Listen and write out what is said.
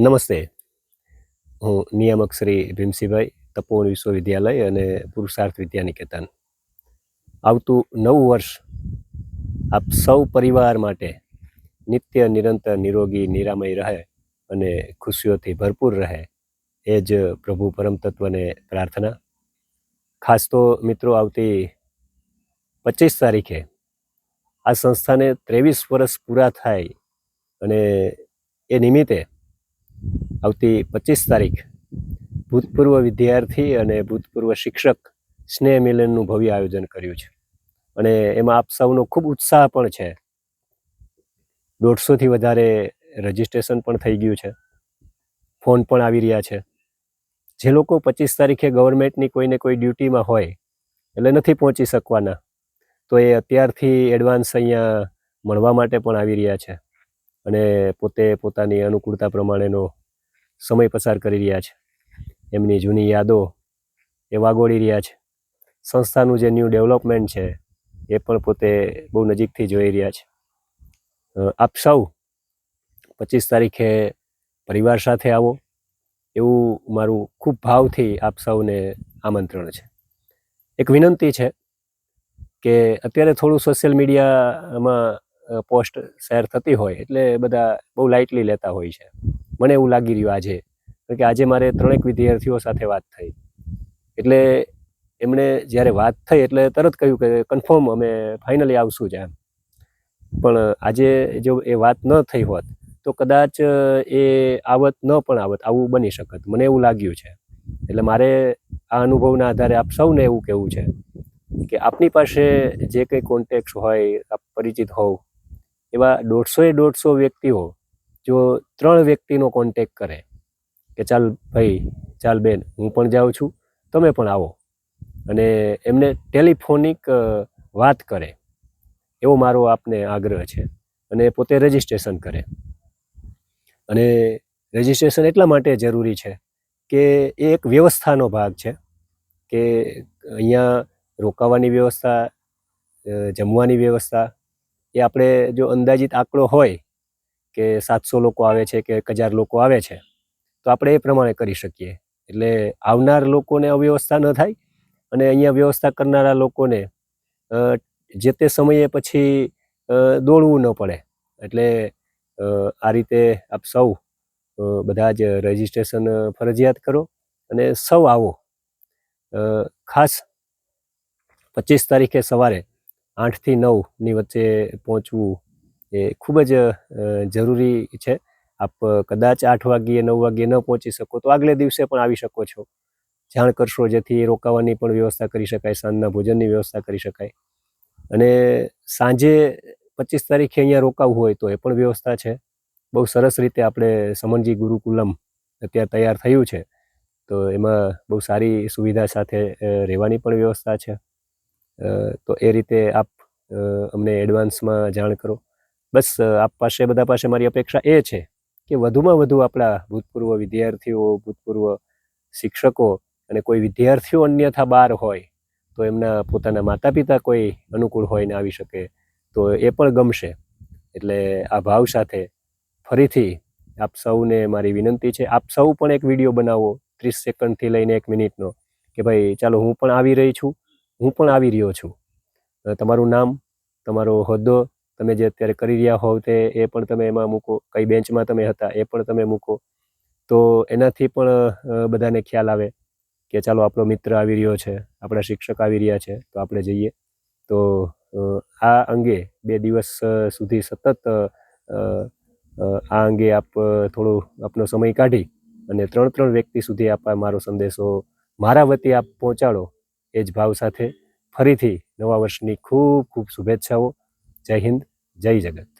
નમસ્તે. હું નિયામક શ્રી ભીમસિંહભાઈ, તપોવન વિશ્વવિદ્યાલય અને પુરુષાર્થ વિદ્યાનિકેતન. આવતું નવું વર્ષ આપ સૌ પરિવાર માટે નિત્ય નિરંતર નિરોગી, નિરામય રહે અને ખુશીઓથી ભરપૂર રહે એ જ પ્રભુ પરમ તત્વને પ્રાર્થના. ખાસ તો મિત્રો આવતી પચીસ તારીખે આ સંસ્થાને ત્રેવીસ વર્ષ પૂરા થાય અને એ નિમિત્તે આવતી પચીસ તારીખ ભૂતપૂર્વ વિદ્યાર્થી અને ભૂતપૂર્વ શિક્ષક સ્નેહ મિલનનું ભવ્ય આયોજન કર્યું છે. અને એમાં આપ સૌનો ખૂબ ઉત્સાહ પણ છે. દોઢસોથી વધારે રજિસ્ટ્રેશન પણ થઈ ગયું છે. ફોન પણ આવી રહ્યા છે. જે લોકો પચીસ તારીખે ગવર્મેન્ટની કોઈને કોઈ ડ્યુટીમાં હોય, એટલે નથી પહોંચી શકવાના, તો એ અત્યારથી એડવાન્સ અહીંયા મળવા માટે પણ આવી રહ્યા છે. અને પોતે પોતાની અનુકૂળતા પ્રમાણેનો સમય પસાર કરી રહ્યા છે. એમની જૂની યાદો એ વાગોળી રહ્યા છે. સંસ્થાનું જે ન્યૂ ડેવલપમેન્ટ છે, એ પણ પોતે બહુ નજીકથી જોઈ રહ્યા છે. આપ સૌ પચીસ તારીખે પરિવાર સાથે આવો. એવું મારું ખૂબ ભાવથી આપ સૌને આમંત્રણ છે. એક વિનંતી છે કે અત્યારે થોડું સોશિયલ મીડિયામાં પોસ્ટ શેર થતી હોય એટલે બધા બહુ લાઇટલી લેતા હોય છે. મને એવું લાગી રહ્યું આજે કે આજે મારે ત્રણેક વિદ્યાર્થીઓ સાથે વાત થઈ. એટલે એમણે જ્યારે વાત થઈ એટલે તરત કહ્યું કે કન્ફર્મ અમે ફાઇનલી આવશું જ એમ. પણ આજે જો એ વાત ન થઈ હોત, તો કદાચ એ આવત ન પણ આવત, આવું બની શકત. મને એવું લાગ્યું છે. એટલે મારે આ અનુભવના આધારે આપ સૌને એવું કહેવું છે કે આપની પાસે જે કંઈ કોન્ટેક્ટ હોય, આપ પરિચિત હોવ એવા દોઢસોએ દોઢસો વ્યક્તિઓ જો ત્રણ વ્યક્તિનો કોન્ટેક કરે કે, ચાલ ભાઈ, ચાલ બેન, હું પણ જાઉં છું, તમે પણ આવો. અને એમને ટેલિફોનિક વાત કરે. એવો મારો આપને આગ્રહ છે. અને પોતે રજિસ્ટ્રેશન કરે. અને રજિસ્ટ્રેશન એટલા માટે જરૂરી છે કે એ એક વ્યવસ્થાનો ભાગ છે કે અહીંયા રોકાવાની વ્યવસ્થા જમવાની વ્યવસ્થા એ આપણે જો અંદાજિત આંકડો હોય કે સાતસો લોકો આવે છે કે એક હજાર લોકો આવે છે, તો આપણે એ પ્રમાણે કરી શકીએ. એટલે આવનાર લોકોને અવ્યવસ્થા ન થાય અને અહીંયા વ્યવસ્થા કરનારા લોકોને જે તે સમયે પછી દોડવું ન પડે. એટલે આ રીતે આપ સૌ બધા જ રજિસ્ટ્રેશન ફરજિયાત કરો અને સૌ આવો. ખાસ પચીસ તારીખે સવારે આઠથી નવની વચ્ચે પહોંચવું એ ખૂબ જ જરૂરી છે. આપ કદાચ આઠ વાગ્યે, નવ વાગ્યે ન પહોંચી શકો તો આગલે દિવસે પણ આવી શકો છો. જાણ કરશો જેથી રોકાવાની પણ વ્યવસ્થા કરી શકાય, સાંજના ભોજનની વ્યવસ્થા કરી શકાય. અને સાંજે પચીસ તારીખે અહીંયા રોકાવું હોય તો એ પણ વ્યવસ્થા છે. બહુ સરસ રીતે આપણે સમનજી ગુરુકુલમ અત્યારે તૈયાર થયું છે. તો એમાં બહુ સારી સુવિધા સાથે રહેવાની પણ વ્યવસ્થા છે. તો એ રીતે આપ અમને એડવાન્સમાં જાણ કરો. બસ આપ પાસે, બધા પાસે મારી અપેક્ષા એ છે કે વધુમાં વધુ આપણા ભૂતપૂર્વ વિદ્યાર્થીઓ, ભૂતપૂર્વ શિક્ષકો અને કોઈ વિદ્યાર્થીઓ અન્યથા બહાર હોય, તો એમના પોતાના માતા પિતા કોઈ અનુકૂળ હોય ને આવી શકે, તો એ પણ ગમશે. એટલે આ ભાવ સાથે ફરીથી આપ સૌને મારી વિનંતી છે, આપ સૌ પણ એક વીડિયો બનાવો, ત્રીસ સેકન્ડથી લઈને એક મિનિટનો, કે ભાઈ ચાલો હું પણ આવી રહી છું હું પણ આવી રહ્યો છું. તમારું નામ, તમારો હોદ્દો તમે જે અત્યારે કરી રહ્યા હોવ તે, એ પણ તમે એમાં મૂકો. કઈ બેન્ચમાં તમે હતા એ પણ તમે મૂકો. તો એનાથી પણ બધાને ખ્યાલ આવે કે ચાલો આપણો મિત્ર આવી રહ્યો છે, આપણા શિક્ષક આવી રહ્યા છે, તો આપણે જઈએ. તો આ અંગે બે દિવસ સુધી સતત આ અંગે આપ થોડો આપનો સમય કાઢી અને ત્રણ ત્રણ વ્યક્તિ સુધી આપ મારો સંદેશો મારા વતી આપ પહોંચાડો. એ જ ભાવ સાથે ફરીથી નવા વર્ષની ખૂબ ખૂબ શુભેચ્છાઓ. જય હિન્દ જય જગત.